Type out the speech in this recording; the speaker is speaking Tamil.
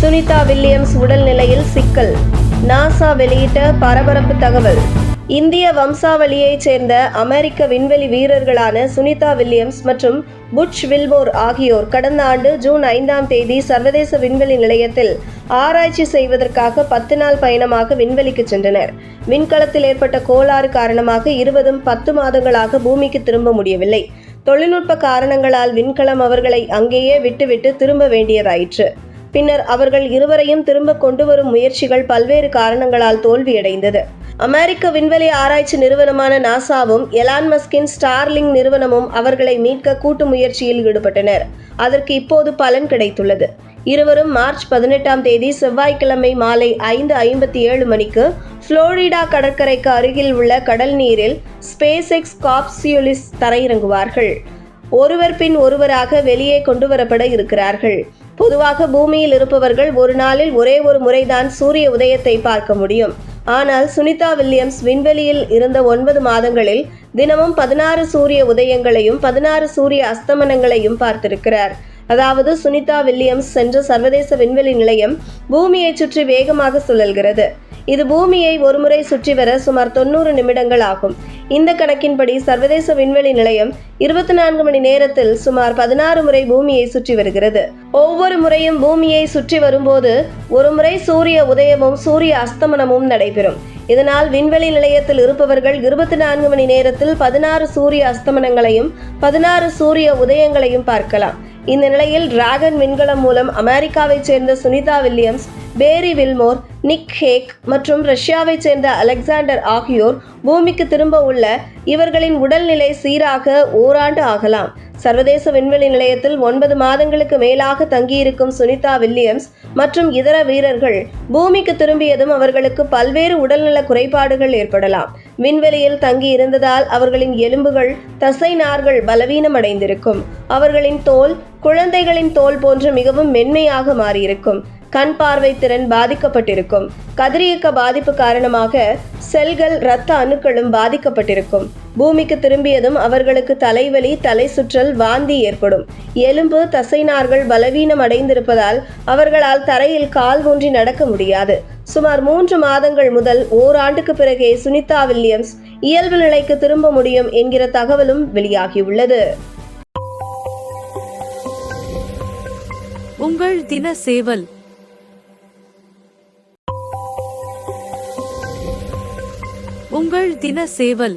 சுனிதா வில்லியம்ஸ் உடல்நிலையில் சிக்கல். நாசா வெளியிட்ட பரபரப்பு தகவல். இந்திய வம்சாவளியைச் சேர்ந்த அமெரிக்க விண்வெளி வீரர்களான சுனிதா வில்லியம்ஸ் மற்றும் புட்ச் வில்மோர் ஆகியோர் கடந்த ஆண்டு ஜூன் ஐந்தாம் தேதி சர்வதேச விண்வெளி நிலையத்தில் ஆராய்ச்சி செய்வதற்காக பத்து நாள் பயணமாக விண்வெளிக்கு சென்றனர். விண்கலத்தில் ஏற்பட்ட கோளாறு காரணமாக இருவதும் பத்து மாதங்களாக பூமிக்கு திரும்ப முடியவில்லை. தொழில்நுட்ப காரணங்களால் விண்கலம் அவர்களை அங்கேயே விட்டுவிட்டு திரும்ப வேண்டியதாயிற்று. பின்னர் அவர்கள் இருவரையும் திரும்ப கொண்டு வரும் முயற்சிகள் பல்வேறு காரணங்களால் தோல்வியடைந்தது. அமெரிக்க விண்வெளி ஆராய்ச்சி நிறுவனமான நாசாவும் எலான் மஸ்கின் ஸ்டார்லிங் நிறுவனமும் அவர்களை மீட்க கூட்டு முயற்சியில் ஈடுபட்டனர். அதற்கு இப்போது பலன் கிடைத்துள்ளது. இருவரும் மார்ச் பதினெட்டாம் தேதி செவ்வாய்க்கிழமை மாலை ஐந்து ஐம்பத்தி ஏழு மணிக்கு புளோரிடா கடற்கரைக்கு அருகில் உள்ள கடல் நீரில் ஸ்பேஸ் எக்ஸ் காப்சியூலிஸ் தரையிறங்குவார்கள். ஒருவர் பின் ஒருவராக வெளியே கொண்டு வரப்பட இருக்கிறார்கள். பொதுவாக பூமியில் இருப்பவர்கள் ஒரு நாளில் ஒரே ஒரு முறைதான் சூரிய உதயத்தை பார்க்க முடியும். ஆனால் சுனிதா வில்லியம்ஸ் விண்வெளியில் இருந்த ஒன்பது மாதங்களில் தினமும் பதினாறு சூரிய உதயங்களையும் பதினாறு சூரிய அஸ்தமனங்களையும் பார்த்திருக்கிறார். அதாவது சுனிதா வில்லியம்ஸ் சென்ற சர்வதேச விண்வெளி நிலையம் பூமியைச் சுற்றி வேகமாக சுழல்கிறது. இது பூமியை ஒருமுறை சுற்றி வர சுமார் தொண்ணூறு நிமிடங்கள் ஆகும். இந்த கணக்கின்படி சர்வதேச விண்வெளி நிலையம் இருபத்தி நான்கு மணி நேரத்தில் சுமார் பதினாறு முறை பூமியை சுற்றி வருகிறது. ஒவ்வொரு முறையும் பூமியை சுற்றி வரும்போது ஒரு முறை சூரிய உதயமும் சூரிய அஸ்தமனமும் நடைபெறும். இதனால் விண்வெளி நிலையத்தில் இருப்பவர்கள் இருபத்தி நான்கு மணி நேரத்தில் பதினாறு சூரிய அஸ்தமனங்களையும் பதினாறு சூரிய உதயங்களையும் பார்க்கலாம். இந்த நிலையில் டிராகன் விண்கலம் மூலம் அமெரிக்காவைச் சேர்ந்த Sunita Williams Barry Wilmore Nick Hague மற்றும் ரஷ்யாவைச் சேர்ந்த அலெக்சாண்டர் ஆகியோர் பூமிக்கு திரும்ப உள்ள இவர்களின் உடல்நிலை சீராக ஓராண்டு ஆகலாம். சர்வதேச விண்வெளி நிலையத்தில் ஒன்பது மாதங்களுக்கு மேலாக தங்கியிருக்கும் சுனிதா வில்லியம்ஸ் மற்றும் இதர வீரர்கள் பூமிக்கு திரும்பியதும் அவர்களுக்கு பல்வேறு உடல்நல குறைபாடுகள் ஏற்படலாம். விண்வெளியில் தங்கி இருந்ததால் அவர்களின் எலும்புகள் தசை நார்கள் பலவீனம் அடைந்திருக்கும் அவர்களின் தோல் குழந்தைகளின் தோல் போன்று மிகவும் மென்மையாக மாறியிருக்கும். கண் பார்வை திறன் பாதிக்கப்பட்டிருக்கும். கதிரியக்க பாதிப்பு காரணமாக செல்கள் இரத்த அணுக்களும் பாதிக்கப்பட்டிருக்கும். பூமிக்கு திரும்பியதும் அவர்களுக்கு தலைவலி தலை சுற்றல் வாந்தி ஏற்படும். எலும்பு தசைநார்கள் பலவீனம் அடைந்திருப்பதால் அவர்களால் தரையில் கால் ஊன்றி நடக்க முடியாது. சுமார் மூன்று மாதங்கள் முதல் ஓராண்டுக்கு பிறகே சுனிதா வில்லியம்ஸ் இயல்பு நிலைக்கு திரும்ப முடியும் என்கிற தகவலும் வெளியாகியுள்ளது. உங்கள் தின சேவல் உங்கள் தின சேவல்